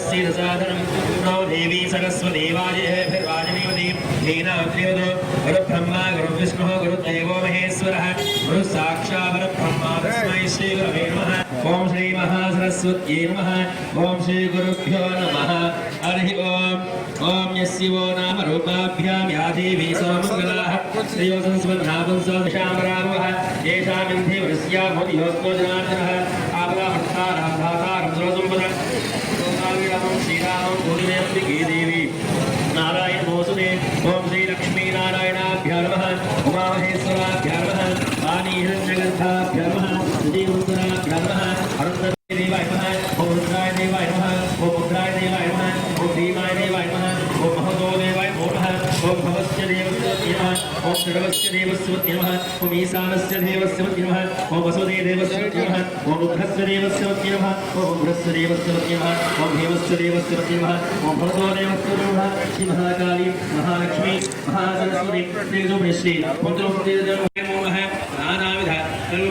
तस्य साधनं नो देवी सरस्वदेवाजयभिर्वाजनीवती दीनात्रिवदो गुरुब्रह्मा गुरुर्विष्णुः गुरुदेवो महेश्वरः गुरुसाक्षात्ब्रह्मा तस्मै श्रीगुरवे नमः। ॐ ओम नमः ॐ श्रीगुरुभ्यो नमः। हरिः ॐ ॐ यस्य वो नाम रूपाभ्यां या देवी सोमङ्गलाः श्रियो संस्मद्धापं सोदशां रामः येषामिन्धे वृष्या भवति योऽस्तो जनार्दनः। आपदाभट्टाराधाता रुद्रोदुम्बनः శ్రీరామ గుణివేపతి గీదేవి. నారాయణ మోసుదే ఓం శ్రీ లక్ష్మీనారాయణాభ్యా నమ. ఉమామహేశ్వరాభ్యా నమ. వాణి హిరణ్యగర్భాభ్యా నమ. శ్రీవంతురాభ్యా నమ. అరుంధదేవాయ నమ. ఓం రుద్రాయ దేవాయ ఓం రుద్రాయ దేవాయ ఓం భవస్య దేవస్య నమ ఓం షడవస్య దేవస్య నమ. ఓం ఈశానస్య దేవస్య నమ ఓం వసుదే దేవస్య నమ ఓం రుద్రస్య దేవస్య నమ ఓం ఉగ్రస్య దేవస్య నమ ఓం భీమస్య దేవస్య నమ ఓం భరతో దేవస్య నమ శ్రీ మహాలక్ష్మి మహాసరస్వతి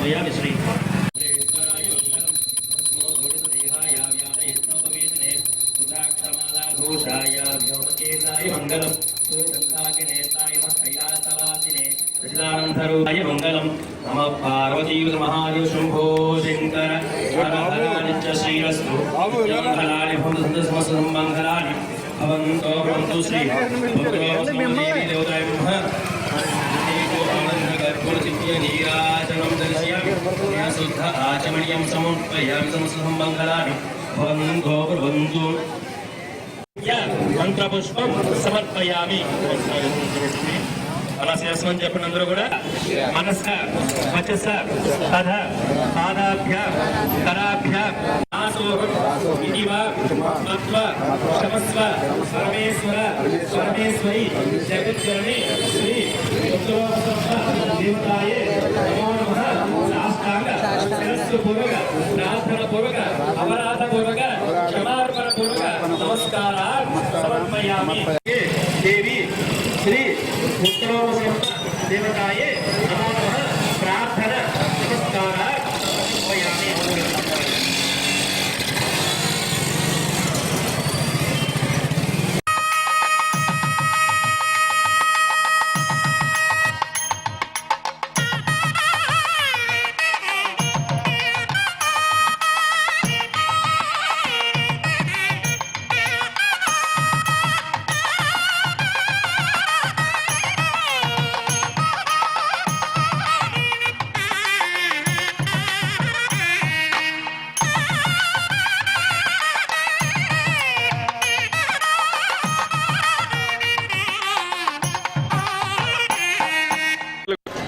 సమర్పయామి శ్రీ మంగళం మంగళం నమ పార్వతీ మహాదేవ శంభో శంకర శ్రీరస్తు మంగళాని नीराजनं दर्शयामि शुद्ध आचमनीयं समर्पयामि समस्तं मङ्गलानि भवन्तो भवन्तु మంత్రపుష్పం సమర్పయామి అలా చేస్తామని చెప్పిన అందరూ కూడా మనస వచస తథ పాదాభ్య కరాభ్య నాసోహం ఇదివ తత్వ క్షమస్వ పరమేశ్వర పరమేశ్వరి జగజ్జనని శ్రీ ದೇವತಾಯೇ ಸಾಷ್ಟಾಂಗ ಶಿರಸ್ಸುಪೂರ್ವಕ ಪ್ರಾರ್ಥನಾ ಪೂರ್ವಕ ಅಪರಾಧ ಪೂರ್ವಕ ಕ್ಷಮಾರ್ಪಣ ನಮಸ್ಕಾರ ದೇವಿ ಶ್ರೀ ಉತ್ತರೋಪ ದೇವತಾಯೇ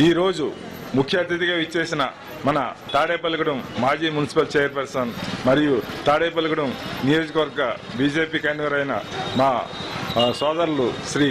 ఈరోజు ముఖ్య అతిథిగా ఇచ్చేసిన మన తాడేపల్లిగూడెం మాజీ మున్సిపల్ చైర్పర్సన్ మరియు తాడేపల్లిగూడెం నియోజకవర్గ బీజేపీ కన్వీనర్ అయిన మా సోదరులు శ్రీ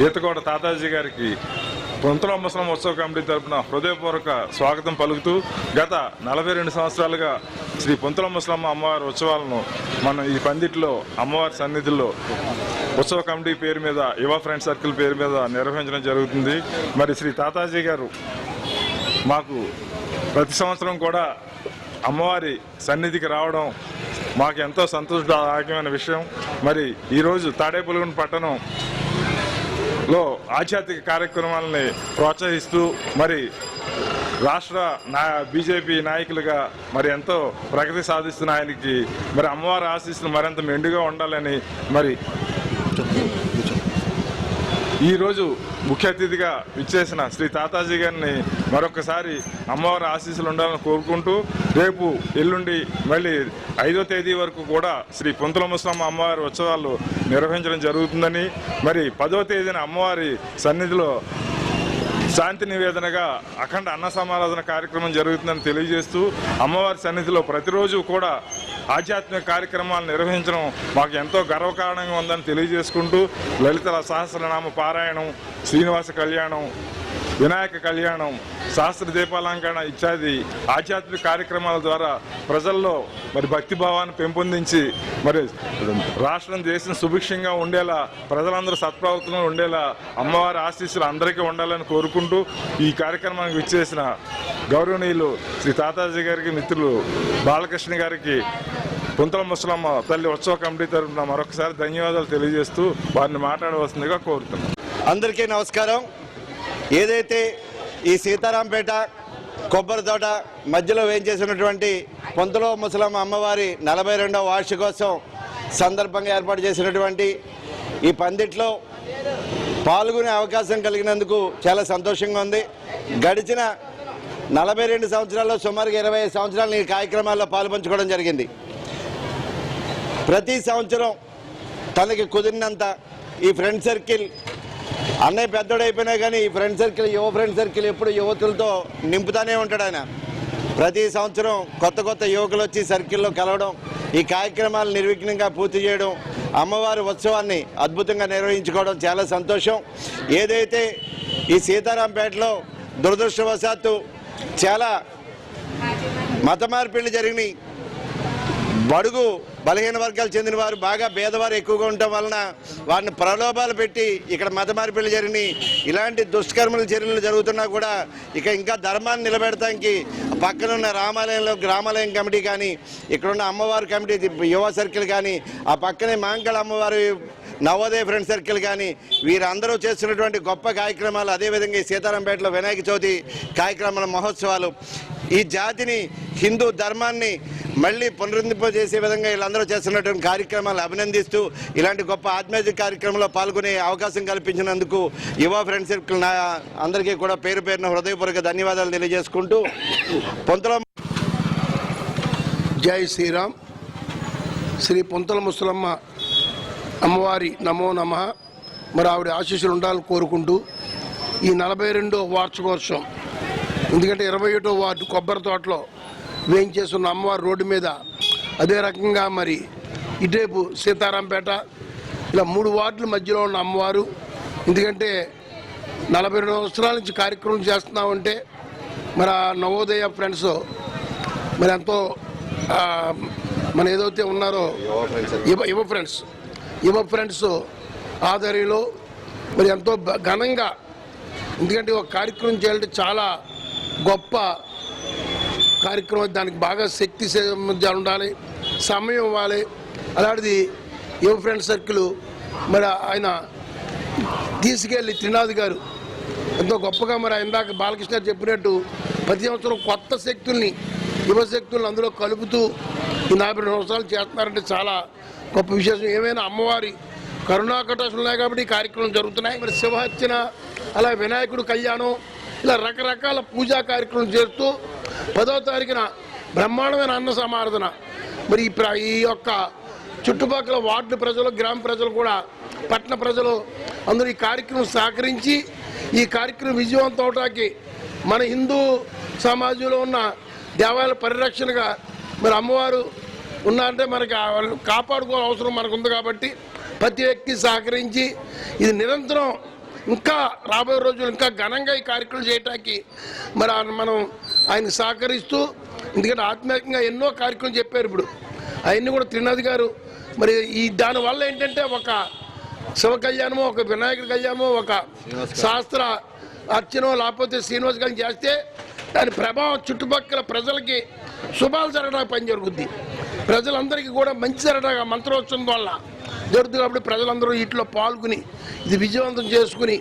ఈతకోట తాతాజీ గారికి పొంతుల ముసలం ఉత్సవ కమిటీ తరపున హృదయపూర్వక స్వాగతం పలుకుతూ గత నలభై రెండు సంవత్సరాలుగా శ్రీ పుంతల ముసలమ్మ అమ్మవారి ఉత్సవాలను మనం ఈ పందిట్లో అమ్మవారి సన్నిధిలో ఉత్సవ కమిటీ పేరు మీద యువ ఫ్రెండ్ సర్కిల్ పేరు మీద నిర్వహించడం జరుగుతుంది. మరి శ్రీ తాతాజీ గారు మాకు ప్రతి సంవత్సరం కూడా అమ్మవారి సన్నిధికి రావడం మాకు ఎంతో సంతోషదాయకమైన విషయం. మరి ఈరోజు తాడేపల్లిగూడెం పట్టణం లో ఆధ్యాత్మిక కార్యక్రమాలని ప్రోత్సహిస్తూ మరి రాష్ట్ర నా బీజేపీ నాయకులుగా మరి ఎంతో ప్రగతి సాధిస్తున్న ఆయనకి మరి అమ్మవారి ఆశీస్సులు మరింత మెండుగా ఉండాలని మరి ఈరోజు ముఖ్య అతిథిగా విచ్చేసిన శ్రీ తాతాజీ గారిని మరొకసారి అమ్మవారి ఆశీస్సులు ఉండాలని కోరుకుంటూ రేపు ఎల్లుండి మళ్ళీ ఐదో తేదీ వరకు కూడా శ్రీ పొంతుల ముసలమ్మ అమ్మవారి ఉత్సవాలు నిర్వహించడం జరుగుతుందని మరి పదో తేదీన అమ్మవారి సన్నిధిలో శాంతి నివేదనగా అఖండ అన్న సమారాధన కార్యక్రమం జరుగుతుందని తెలియజేస్తూ అమ్మవారి సన్నిధిలో ప్రతిరోజు కూడా ఆధ్యాత్మిక కార్యక్రమాలు నిర్వహించడం మాకు ఎంతో గర్వకారణంగా ఉందని తెలియజేసుకుంటూ లలితల సహస్రనామ పారాయణం శ్రీనివాస కళ్యాణం వినాయక కళ్యాణం శాస్త్ర దీపాలంకరణ ఇత్యాది ఆధ్యాత్మిక కార్యక్రమాల ద్వారా ప్రజల్లో మరి భక్తిభావాన్ని పెంపొందించి మరి రాష్ట్రం దేశం సుభిక్షంగా ఉండేలా ప్రజలందరూ సత్ప్రవర్తనలో ఉండేలా అమ్మవారి ఆశీస్సులు అందరికీ ఉండాలని కోరుకుంటూ ఈ కార్యక్రమానికి విచ్చేసిన గౌరవనీయులు శ్రీ తాతాజీ గారికి మిత్రులు బాలకృష్ణ గారికి పుంతల ముసలమ్మ తల్లి ఉత్సవ కమిటీ తరఫున మరొకసారి ధన్యవాదాలు తెలియజేస్తూ వారిని మాట్లాడవలసిందిగా కోరుతున్నాను అందరికీ నమస్కారం. ఏదైతే ఈ సీతారాంపేట కొబ్బరి తోట మధ్యలో వేయించేసినటువంటి పొంతలో ముసలమ్మ అమ్మవారి నలభై రెండవ వార్షికోత్సవం సందర్భంగా ఏర్పాటు చేసినటువంటి ఈ పందిట్లో పాల్గొనే అవకాశం కలిగినందుకు చాలా సంతోషంగా ఉంది. గడిచిన నలభై రెండు సంవత్సరాల్లో సుమారుగా ఇరవై ఐదు సంవత్సరాలు ఈ కార్యక్రమాల్లో పాల్పంచుకోవడం జరిగింది. ప్రతి సంవత్సరం తనకి కుదిరినంత ఈ ఫ్రెండ్ సర్కిల్ అన్నయ్య పెద్దోడైపోయినా కానీ ఈ ఫ్రెండ్ సర్కిల్ యువ ఫ్రెండ్ సర్కిల్ ఎప్పుడు యువతులతో నింపుతానే ఉంటాడు ఆయన. ప్రతి సంవత్సరం కొత్త కొత్త యువకులు వచ్చి సర్కిల్లో కలవడం ఈ కార్యక్రమాలు నిర్విఘ్నంగా పూర్తి చేయడం అమ్మవారి ఉత్సవాన్ని అద్భుతంగా నిర్వహించుకోవడం చాలా సంతోషం. ఏదైతే ఈ సీతారాంపేటలో దురదృష్టవశాత్తు చాలా మత మార్పిళ్ళు జరిగినాయి. బడుగు బలహీన వర్గాలు చెందిన వారు బాగా పేదవారు ఎక్కువగా ఉండటం వలన వారిని ప్రలోభాలు పెట్టి ఇక్కడ మత మార్పిళ్ళు జరిగినాయి ఇలాంటి దుష్కర్మల చర్యలు జరుగుతున్నా కూడా ఇక ఇంకా ధర్మాన్ని నిలబెడటానికి పక్కన ఉన్న రామాలయంలో గ్రామాలయం కమిటీ కానీ ఇక్కడున్న అమ్మవారి కమిటీ యువ సర్కిల్ కానీ ఆ పక్కనే మాంకళ అమ్మవారి నవోదయ ఫ్రెండ్ సర్కిల్ కానీ వీరందరూ చేస్తున్నటువంటి గొప్ప కార్యక్రమాలు. అదేవిధంగా ఈ సీతారాంపేటలో వినాయక చవితి కార్యక్రమాల మహోత్సవాలు. ఈ జాతిని హిందూ ధర్మాన్ని మళ్ళీ పునరుద్ధరింపజేసే విధంగా వీళ్ళందరూ చేస్తున్నటువంటి కార్యక్రమాలు అభినందిస్తూ ఇలాంటి గొప్ప ఆధ్యాత్మిక కార్యక్రమంలో పాల్గొనే అవకాశం కల్పించినందుకు యువ ఫ్రెండ్ సర్కిల్ నా అందరికీ కూడా పేరు పేరున హృదయపూర్వక ధన్యవాదాలు తెలియజేసుకుంటూ పొంతల జై శ్రీరామ్. శ్రీ పొంతల ముసలమ్మ అమ్మవారి నమో నమ. మరి ఆవిడ ఆశీస్సులు ఉండాలని కోరుకుంటూ ఈ నలభై రెండో వార్షికోత్సవం ఎందుకంటే ఇరవై ఒకటో వార్డు కొబ్బరి తోటలో వేయించేస్తున్న అమ్మవారి రోడ్డు మీద అదే రకంగా మరి ఇటువైపు సీతారాంపేట ఇలా మూడు వార్డుల మధ్యలో ఉన్న అమ్మవారు ఎందుకంటే నలభై రెండు సంవత్సరాల నుంచి కార్యక్రమం చేస్తున్నామంటే మరి ఆ నవోదయ ఫ్రెండ్స్ మరి ఎంతో మన ఏదైతే ఉన్నారో యువ యువ ఫ్రెండ్స్ యువ ఫ్రెండ్స్ ఆధ్వర్యంలో మరి ఎంతో బ- ఘనంగా ఎందుకంటే ఒక కార్యక్రమం చేయాలంటే చాలా గొప్ప కార్యక్రమం. దానికి బాగా శక్తి ఉండాలి సమయం ఇవ్వాలి. అలాంటిది యువ ఫ్రెండ్ సర్కిల్ మరి ఆయన తీసుకెళ్ళి త్రినాథ్ గారు ఎంతో గొప్పగా మరి ఇందాక బాలకృష్ణ చెప్పినట్టు ప్రతి సంవత్సరం కొత్త శక్తుల్ని యువశక్తుల్ని అందులో కలుపుతూ ఈ నలభై రెండు సంవత్సరాలు చేస్తున్నారంటే చాలా గొప్ప విశేషం. ఏమైనా అమ్మవారి కరుణాకటాసులు ఉన్నాయి కాబట్టి ఈ కార్యక్రమం జరుగుతున్నాయి. మరి శివహత్యన అలా వినాయకుడు కళ్యాణం ఇలా రకరకాల పూజా కార్యక్రమం చేస్తూ పదో తారీఖున బ్రహ్మాండమైన అన్న సమారాధన. మరి ఈ ప్ర- ఈ యొక్క చుట్టుపక్కల వార్డు ప్రజలు గ్రామ ప్రజలు కూడా పట్టణ ప్రజలు అందరూ ఈ కార్యక్రమం సహకరించి ఈ కార్యక్రమం విజయవంతం అవటానికి మన హిందూ సమాజంలో ఉన్న దేవాలయ పరిరక్షణగా మరి అమ్మవారు ఉన్నారంటే మనకి వాళ్ళు కాపాడుకోవాల్సిన అవసరం మనకు ఉంది కాబట్టి ప్రతి వ్యక్తి సహకరించి ఇది నిరంతరం ఇంకా రాబోయే రోజులు ఇంకా ఘనంగా ఈ కార్యక్రమం చేయడానికి మరి మనం ఆయన సహకరిస్తూ ఎందుకంటే ఆత్మీయంగా ఎన్నో కార్యక్రమం చెప్పారు ఇప్పుడు. అవన్నీ కూడా త్రినాథ్ గారు మరి ఈ దానివల్ల ఏంటంటే ఒక శివ కళ్యాణము ఒక వినాయకుడి కళ్యాణము ఒక శాస్త్ర అర్చన లేకపోతే శ్రీనివాస్ గారిని చేస్తే దాని ప్రభావం చుట్టుపక్కల ప్రజలకి శుభాలు జరగడానికి పని జరుగుద్ది. ప్రజలందరికీ కూడా మంచి జరగడానికి మంత్రోత్సవం వల్ల జరుగుతుంది కాబట్టి ప్రజలందరూ వీటిలో పాల్గొని ఇది విజయవంతం చేసుకుని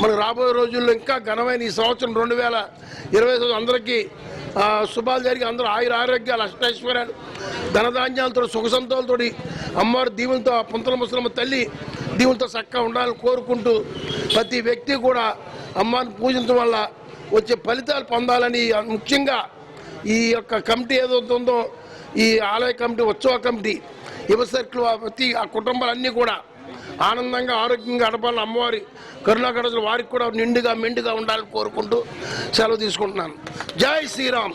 మనకు రాబోయే రోజుల్లో ఇంకా ఘనమైన ఈ సంవత్సరం రెండు వేల ఇరవై అందరికీ శుభాలు జరిగి అందరూ ఆయుర ఆరోగ్యాలు అష్టైశ్వర్యాలు ధనధాన్యాలతో సుఖ సంతోలతో అమ్మవారి దీవులతో పుంతల ముసలమ్మ తల్లి దీవులతో చక్కగా ఉండాలని కోరుకుంటూ ప్రతి వ్యక్తి కూడా అమ్మవారిని పూజించడం వల్ల వచ్చే ఫలితాలు పొందాలని ముఖ్యంగా ఈ యొక్క కమిటీ ఏదవుతుందో ఉందో ఈ ఆలయ కమిటీ ఉత్సవ కమిటీ యువ సర్కిల్ ప్రతి ఆ కుటుంబాలన్నీ కూడా ఆనందంగా ఆరోగ్యంగా గడపాలని అమ్మవారి కరుణా గడపలు వారికి కూడా నిండుగా మెండుగా ఉండాలని కోరుకుంటూ సెలవు తీసుకుంటున్నాను. జై శ్రీరామ్.